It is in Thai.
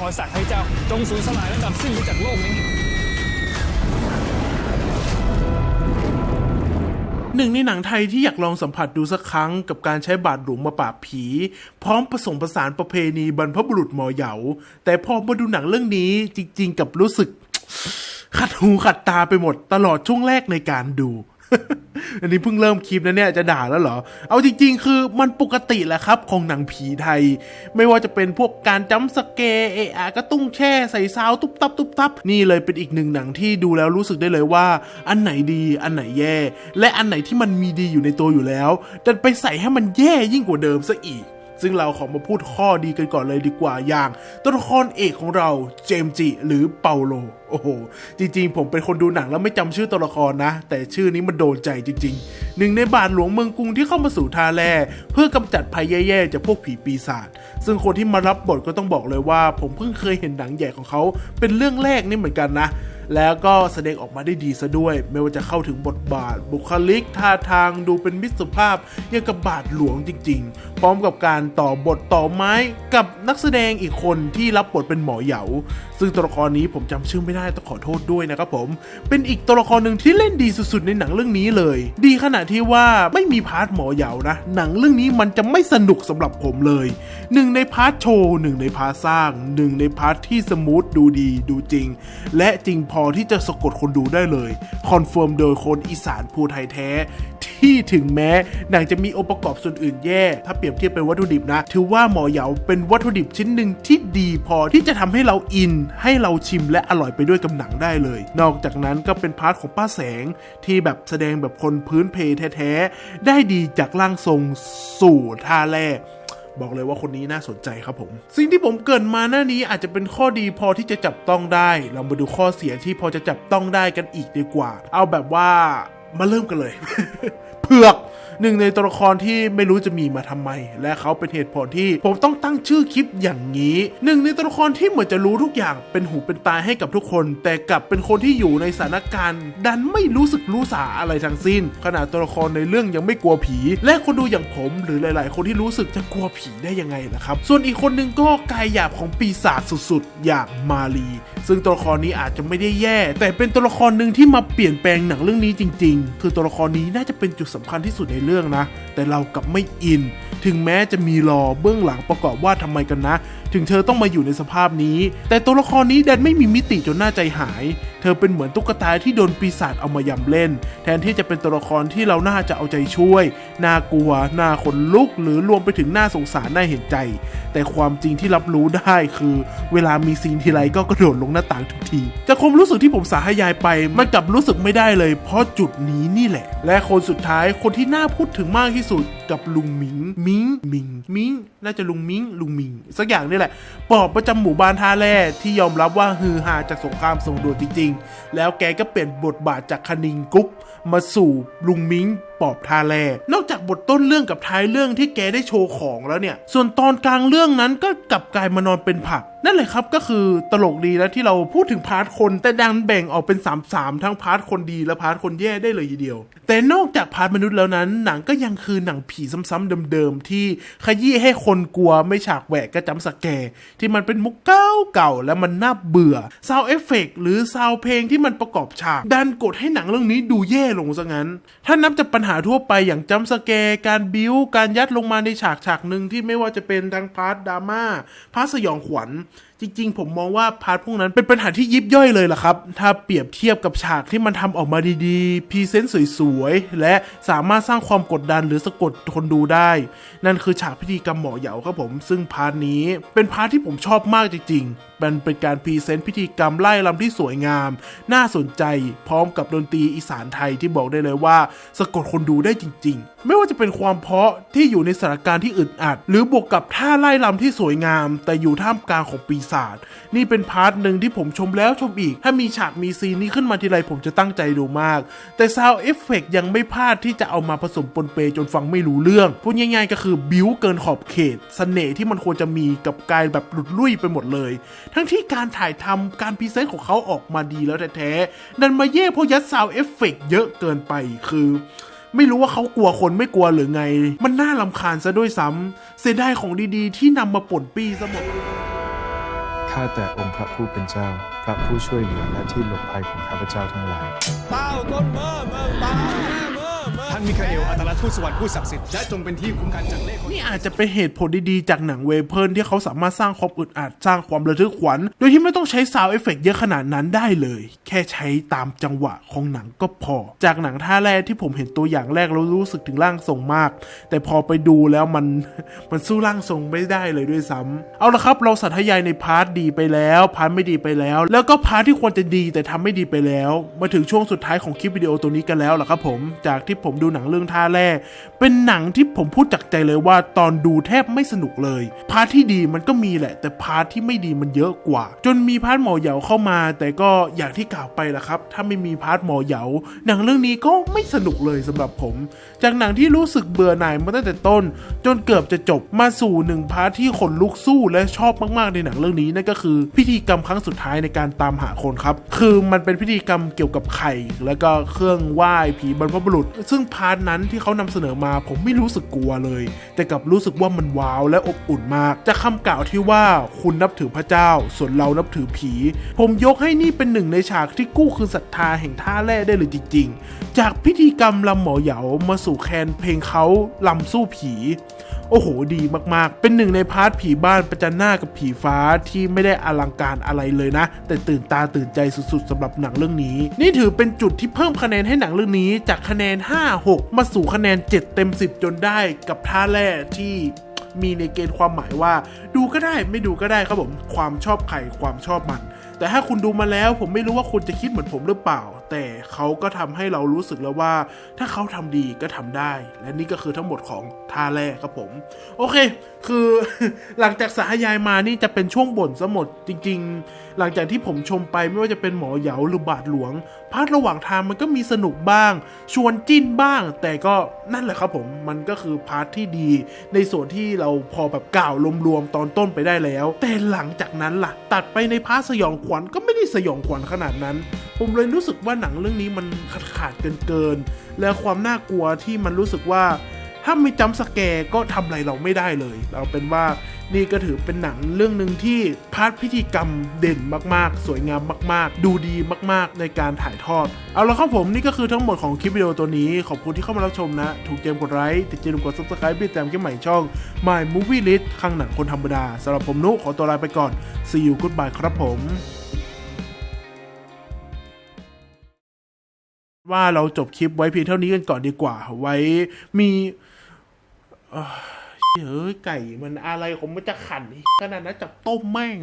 คอยสั่งให้เจ้าจงสูญสลายระดับสิ้นไปจากโลกนี้ หนึ่งในหนังไทยที่อยากลองสัมผัสดูสักครั้งกับการใช้บาดหลวงมาปราบผี พร้อมผสมผสานประเพณีบรรพบุรุษมอเหยา แต่พอมาดูหนังเรื่องนี้จริง ๆ กับรู้สึก ขัดหูขัดตาไปหมดตลอดช่วงแรกในการดู อันนี้เพิ่งเริ่มคลิปนะเนี่ยจะด่าแล้วเหรอ เอาจริงๆ คือมันปกติแหละครับของหนังผีไทย ไม่ว่าจะเป็นพวกการจัมสเกเอะอะก็ตุ้งแช่ใส่ซาวตุ๊บตับตุ๊บตับนี่เลยเป็นอีกหนึ่งหนังที่ดูแล้วรู้สึกได้เลยว่า อันไหนดีอันไหนแย่ และอันไหนที่มันมีดีอยู่ในตัวอยู่แล้วดันไปใส่ให้มันแย่ยิ่งกว่าเดิมซะอีก ซึ่งเราขอมาพูดข้อดีกันก่อนเลยดีกว่าอย่างตัวละครเอกของเราเจมจิหรือเปาโลโอ้โห จริงๆ ผมเป็นคนดูหนังแล้วไม่จำชื่อตัวละครนะ แต่ชื่อนี้มันโดนใจจริงๆ หนึ่งในบาทหลวงเมืองกรุงที่เข้ามาสู่ทาแลเพื่อกำจัดภัยแย่ๆ จากพวกผีปีศาจ ซึ่งคนที่มารับบทก็ต้องบอกเลยว่า ผมเพิ่งเคยเห็นหนังใหญ่ของเขาเป็นเรื่องแรกนี่เหมือนกันนะ แล้วก็แสดงออกมาได้ดีซะด้วย ไม่ว่าจะเข้าถึงบทบาท บุคลิกท่าทางดูเป็นมิตรสุภาพยังกับบาทหลวงจริง ๆ พร้อมกับการต่อบทต่อไม้กับนักแสดงอีกคนที่รับบทเป็นหมอเหยา ซึ่งตัวละครนี้ผมจำชื่อไม่ได้ต้องขอโทษด้วยนะครับผม เป็นอีกตัวละครหนึ่งที่เล่นดีสุดๆในหนังเรื่องนี้เลย ดีขนาดที่ว่าไม่มีพาร์ทหมอเหยานะ หนังเรื่องนี้มันจะไม่สนุกสำหรับผมเลยหนึ่งในพาร์ทโชว์หนึ่งในพาร์ทสร้างหนึ่งในพาร์ทที่สมูทดูดีดูจริง และจริงพออที่จะสะกดคนดูได้เลย คอนเฟิร์มโดยคนอีสานภูไทยแท้ ที่ถึงแม้หนังจะมีองค์ประกอบส่วนอื่นแย่ ถ้าเปรียบเทียบเป็นวัตถุดิบนะ ถือว่าหมอเหยาเป็นวัตถุดิบชิ้นหนึ่งที่ดีพอที่จะทำให้เราอิน ให้เราชิมและอร่อยไปด้วยกับหนังได้เลย นอกจากนั้นก็เป็นพาร์ทของป้าแสงที่แบบแสดงแบบคนพื้นเพแท้ๆได้ดีจากร่างทรงสู่ท่าแรก บอกเลยว่าคนนี้น่าสนใจครับผม สิ่งที่ผมเกินมาหน้านี้อาจจะเป็นข้อดีพอที่จะจับต้องได้ เรามาดูข้อเสียที่พอจะจับต้องได้กันอีกดีกว่า เอาแบบว่ามาเริ่มกันเลย เผือก หนึ่งในตัวละครที่ไม่รู้จะมีมาทำไม และเขาเป็นเหตุผลที่ผมต้องตั้งชื่อคลิปอย่างนี้หนึ่งในตัวละครที่เหมือนจะรู้ทุกอย่างเป็นหูเป็นตาให้กับทุกคน แต่กลับเป็นคนที่อยู่ในสถานการณ์ ดันไม่รู้สึกรู้สาอะไรทั้งสิ้น ขนาดตัวละครในเรื่องยังไม่กลัวผี และคนดูอย่างผมหรือหลาย ๆ คนที่รู้สึกจะกลัวผีได้ยังไงล่ะครับ ส่วนอีกคนหนึงก็กายหยาบของปีศาจสุด ๆ อย่างมาลี ซึ่งตัวละครนี้อาจจะไม่ได้แย่ แต่เป็นตัวละครหนึ่งที่มาเปลี่ยนแปลงหนังเรื่องนี้จริง ๆ คือตัวละครนี้น่าจะเป็นจุดสำคัญที่สุดในเรื่องื่องนะ แต่เรากลับไม่อิน ถึงแม้จะมีรอเบื้องหลังประกอบว่าทำไมกันนะ ถึงเธอต้องมาอยู่ในสภาพนี้ แต่ตัวละครนี้ดันไม่มีมิติจนน่าใจหาย เธอเป็นเหมือนตุ๊กตาที่โดนปีศาจเอามายำเล่น แทนที่จะเป็นตัวละครที่เราน่าจะเอาใจช่วย น่ากลัว น่าขนลุก หรือรวมไปถึงน่าสงสารน่าเห็นใจ แต่ความจริงที่รับรู้ได้คือ เวลามีซีนทีไรก็กระโดดลงหน้าต่างทุกทีจากความรู้สึกที่ผมสาธยายไปมันกลับรู้สึกไม่ได้เลย เพราะจุดนี้นี่แหละ และคนสุดท้ายคนที่น่าพูดถึงมากที่สุดกับลุงมิงมิงมิงมิงน่าจะลุงมิงลุงมิงสักอย่างนี่แหละปอบประจำหมู่บ้านท่าแร่ที่ยอมรับว่าฮือฮาจากสงครามส่งด่วนจริงๆ แล้วแกก็เปลี่ยนบทบาทจากคณิงกุ๊กมาสู่ลุงมิง ปอบท่าแร่นอกจากบทต้นเรื่องกับท้ายเรื่องที่แกได้โชว์ของแล้วเนี่ย ส่วนตอนกลางเรื่องนั้นก็กลับกลายมานอนเป็นผัก นั่นเลยครับก็คือตลกดีนะที่เราพูดถึงพาร์ทคน แต่ดันแบ่งออกเป็น3 3ทั้งพาร์ทคนดีและพาร์ทคนแย่ได้เลยทีเดียว แต่นอกจากพาร์ทมนุษย์แล้วนั้น หนังก็ยังคือหนังผีซ้ำๆเดิมๆที่ขยี้ให้คนกลัวไม่ฉากแหวกก็จำสแกร์ที่มันเป็นมุกเก่าเก่าๆและมันน่าเบื่อซาวเอฟเฟกหรือซาวเพลงที่มันประกอบฉากดันกดให้หนังเรื่องนี้ดูแย่ลงซะงั้น ถ้านับจากปัญหาทั่วไปอย่างจำสแกร์การบิ้วการยัดลงมาในฉากฉากหนึ่งที่ไม่ว่าจะเป็นทางพาร์ทดราม่าพาร์ทสยองขวัญ จริง ๆ ผมมองว่าพาร์ทพวกนั้นเป็นปัญหาที่ยิบย่อยเลยล่ะครับ ถ้าเปรียบเทียบกับฉากที่มันทำออกมาดีๆพรีเซนต์สวยๆ และสามารถสร้างความกดดันหรือสะกดคนดูได้ นั่นคือฉากพิธีกรรมหมอเหยาครับผม ซึ่งพาร์ทนี้เป็นพาร์ทที่ผมชอบมากจริงๆ มันเป็นการพรีเซนต์พิธีกรรมไล่ลำที่สวยงาม น่าสนใจพร้อมกับดนตรีอีสานไทยที่บอกได้เลยว่า สะกดคนดูได้จริง ๆ ไม่ว่าจะเป็นความเพาะที่อยู่ในสถานการณ์ที่อึดอัด หรือบวกกับท่าไล่ลำที่สวยงาม แต่อยู่ท่ามกลางของปีศาจนี่เป็นพาร์ทหนึ่งที่ผมชมแล้วชมอีก ถ้ามีฉากมีซีนนี้ขึ้นมาทีไรผมจะตั้งใจดูมาก แต่ซาวเอฟเฟกยังไม่พลาดที่จะเอามาผสมปนเปจนฟังไม่รู้เรื่องพูดง่าย ๆ ก็คือบิ้วเกินขอบเขตสเสน่ห์ที่มันควรจะมีกับกายแบบหลุดลุ่ยไปหมดเลยทั้งที่การถ่ายทำการพรีเซนต์ของเขาออกมาดีแล้วแท้ๆดันมาแย่เพราะยัดซาวเอฟเฟกเยอะเกินไปคือ ไม่รู้ว่าเขากลัวคนไม่กลัวหรือไง มันน่าลำคาญซะด้วยซ้ำเสียดายของดีๆ ที่นำมาป่นปี้ซะหมดข้าแต่องค์พระผู้เป็นเจ้า พระผู้ช่วยเหลือและที่หลบภัยของข้าพเจ้าทั้งหลายเต้าต้นเมื่อเมื่อตาเมื่อเมื่อ ท่านมิคาเอลอัตลทูตสวรรค์ผู้ศักดิ์สิทธิ์และจงเป็นที่คุ้มกันจากเล่ห์คนนี่อาจจะเป็นเหตุผลดีๆ จากหนังเวเพิร์นที่เขาสามารถสร้างความอึดอัดสร้างความระทึกขวัญ โดยที่ไม่ต้องใช้ซาวเอฟเฟกต์เยอะขนาดนั้นได้เลย แค่ใช้ตามจังหวะของหนังก็พอ จากหนังท่าแรกที่ผมเห็นตัวอย่างแรกแล้วรู้สึกถึงร่างทรงมาก แต่พอไปดูแล้วมันมันสู้ร่างทรงไม่ได้เลยด้วยซ้ำเอาละครับเราสัทยายในพาร์ทดีไปแล้วพาร์ทไม่ดีไปแล้ว แล้วก็พาร์ทที่ควรจะดีแต่ทำไม่ดีไปแล้ว มาถึงช่วงสุดท้ายของคลิปวิดีโอตัวนี้กันแล้วล่ะครับผมจากที่ผมดูหนังเรื่องท่าแรกเป็นหนังที่ผมพูดจากใจเลยว่าตอนดูแทบไม่สนุกเลย พาร์ทที่ดีมันก็มีแหละ แต่พาร์ทที่ไม่ดีมันเยอะกว่า จนมีพาร์ทหมอเหยาเข้ามา แต่ก็อย่างที่กล่าวไปละครับ ถ้าไม่มีพาร์ทหมอเหยา หนังเรื่องนี้ก็ไม่สนุกเลยสำหรับผม จากหนังที่รู้สึกเบื่อหน่ายมาตั้งแต่ต้น จนเกือบจะจบมาสู่หนึ่งพาร์ทที่ขนลุกสู้และชอบมากๆในหนังเรื่องนี้นั่นก็คือพิธีกรรมครั้งสุดท้ายในการตามหาคนครับ คือมันเป็นพิธีกรรมเกี่ยวกับไข่ แล้วก็เครื่องไหว้ผีบรรพบุรุษซึ่งพาร์ทนั้นที่เขานำเสนอมาผมไม่รู้สึกกลัวเลย แต่กลับรู้สึกว่ามันว้าวและอบอุ่นมาก จากคำกล่าวที่ว่าคุณนับถือพระเจ้า ส่วนเรานับถือผี ผมยกให้นี่เป็นหนึ่งในฉากที่กู้คือศรัทธาแห่งท่าแร่ได้เลยจริง ๆ จากพิธีกรรมลำหมอเหยามาสู่แคนเพลงเขาลำสู้ผีโอ้โห ดีมากๆ เป็นหนึ่งในพาร์ทผีบ้านประจันหน้ากับผีฟ้าที่ไม่ได้อลังการอะไรเลยนะ แต่ตื่นตาตื่นใจสุดๆสำหรับหนังเรื่องนี้ นี่ถือเป็นจุดที่เพิ่มคะแนนให้หนังเรื่องนี้จากคะแนน5 6 มาสู่คะแนน 7 เต็ม 10 จนได้กับท่าแร่ที่มีในเกณฑ์ความหมายว่า ดูก็ได้ไม่ดูก็ได้ครับผมความชอบใครความชอบมัน แต่ถ้าคุณดูมาแล้วผมไม่รู้ว่าคุณจะคิดเหมือนผมหรือเปล่า แต่เขาก็ทำให้เรารู้สึกแล้วว่า ถ้าเขาทำดีก็ทำได้ และนี่ก็คือทั้งหมดของท่าแรกครับผม โอเค คือหลังจากสายายมานี่จะเป็นช่วงบ่นซะหมดจริง ๆ หลังจากที่ผมชมไปไม่ว่าจะเป็นหมอเหยาหรือบาทหลวงพาร์ทระหว่างทางมันก็มีสนุกบ้าง ชวนจิ้นบ้าง แต่ก็นั่นแหละครับผมมันก็คือพาร์ทที่ดี ในส่วนที่เราพอแบบกล่าวรวมๆตอนต้นไปได้แล้ว แต่หลังจากนั้นล่ะ ตัดไปในพาร์ทสยองขวัญก็ไม่ได้สยองขวัญขนาดนั้น ผมเลยรู้สึกว่าหนังเรื่องนี้มันขาดขาดเกินเกิน และความน่ากลัวที่มันรู้สึกว่า ถ้าไม่จำสแกร์ก็ทำอะไรเราไม่ได้เลย เราเป็นว่านี่ก็ถือเป็นหนังเรื่องหนึ่งที่พาร์ทพิธีกรรมเด่นมากๆ สวยงามมาก ๆ ดูดีมาก ๆ ในการถ่ายทอด เอาละครับผมนี่ก็คือทั้งหมดของคลิปวิดีโอตัวนี้ ขอบคุณที่เข้ามารับชมนะ ถูกเจมกดไลค์ติดเจมกด subscribe ติดตามคลิปใหม่ช่อง My Movie List ข้างหนังคนธรรมดาสำหรับผมนุขอตัวลาไปก่อน See you goodbye ครับผม ว่าเราจบคลิปไว้เพียงเท่านี้กันก่อนดีกว่า ไว้มีเฮ้ยไก่มันอะไรผมมันจะขันขนาดนั้นจับต้มแม่ง